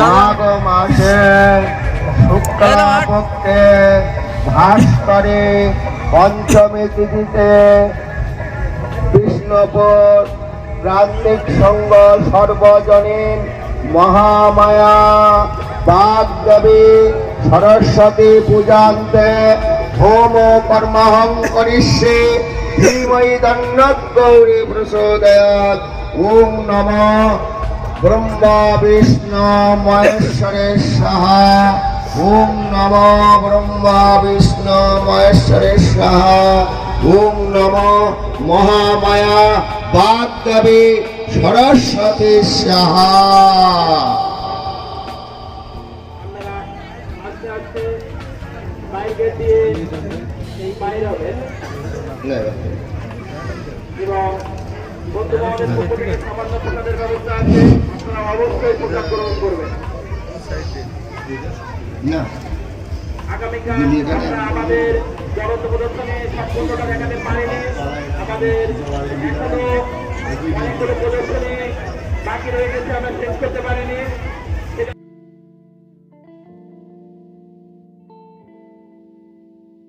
মাঘ মাসে শুক্লাপক্ষে ঘাস করে পঞ্চমী তিথিতে বিষ্ণুপুর প্রান্তিক সঙ্গ সর্বজনীন মহামায়া বাগদেবী সরস্বতী পূজান্তে হোম কর্মহং করিষ্যে ধীময়ী দণ্ডক গৌরী প্রসোদয়াত ওম নমঃ ব্রহ্মা বিষ্ণু মহেশ্বরের সাহা। ওম নম ব্রহ্মা বিষ্ণু মহেশ্বরের সাহা। ওম নম মহামায়া বাগদেবী সরস্বতী সাহা। এবং পক্ষ থেকে সামান্য প্রসাদের ব্যবস্থা আছে। গ্রহণ না। আগামীকাল আমরা আমাদের জগত প্রদর্শনে সম্পূর্ণটা দেখাতে পারিনি। আমাদের এখনও অনেকগুলো প্রদর্শনী বাকি রয়ে গেছে আমরা শেষ করতে পারিনি।